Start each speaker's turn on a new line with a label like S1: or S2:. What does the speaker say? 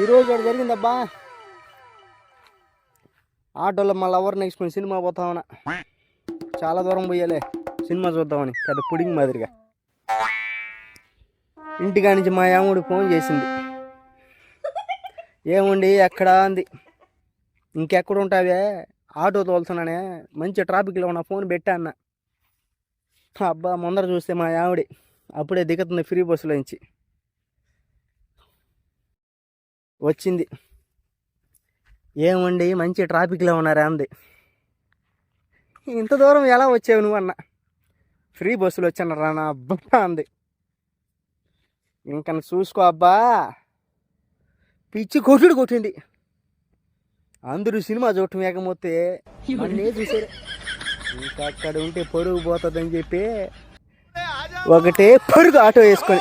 S1: ఈరోజు ఒకటి జరిగిందబ్బా. ఆటోలో మళ్ళీ ఎవరిని వేసుకుని సినిమా పోతామన్నా. చాలా దూరం పోయాలే సినిమా చూద్దామని. పెద్ద పుడింగ్ మాదిరిగా. ఇంటికా నుంచి మా యాముడు ఫోన్ చేసింది. ఏముండి ఎక్కడ అంది. ఇంకెక్కడ ఉంటావే? ఆటో తోలుతున్నానే మంచి ట్రాఫిక్లో ఉన్న ఫోన్ పెట్టా అన్న. అబ్బా ముందర చూస్తే మా ఆవిడ అప్పుడే దిగుతుంది ఫ్రీ బస్సులో నుంచి. వచ్చింది. ఏమండి? మంచి ట్రాఫిక్లో ఉన్నారా అంది. ఇంత దూరం ఎలా వచ్చావు నువ్వు అన్న. ఫ్రీ బస్సులో వచ్చాను రా నా అబ్బా అంది. ఇంకా చూసుకో అబ్బా. పిచ్చి కొట్టుడు కొట్టింది. అందరూ సినిమా చూడటం లేకపోతే అన్నీ చూసారు ఇంకా అక్కడ ఉంటే పరుగు పోతుందని చెప్పి ఒకటే పరుగు ఆటో వేసుకొని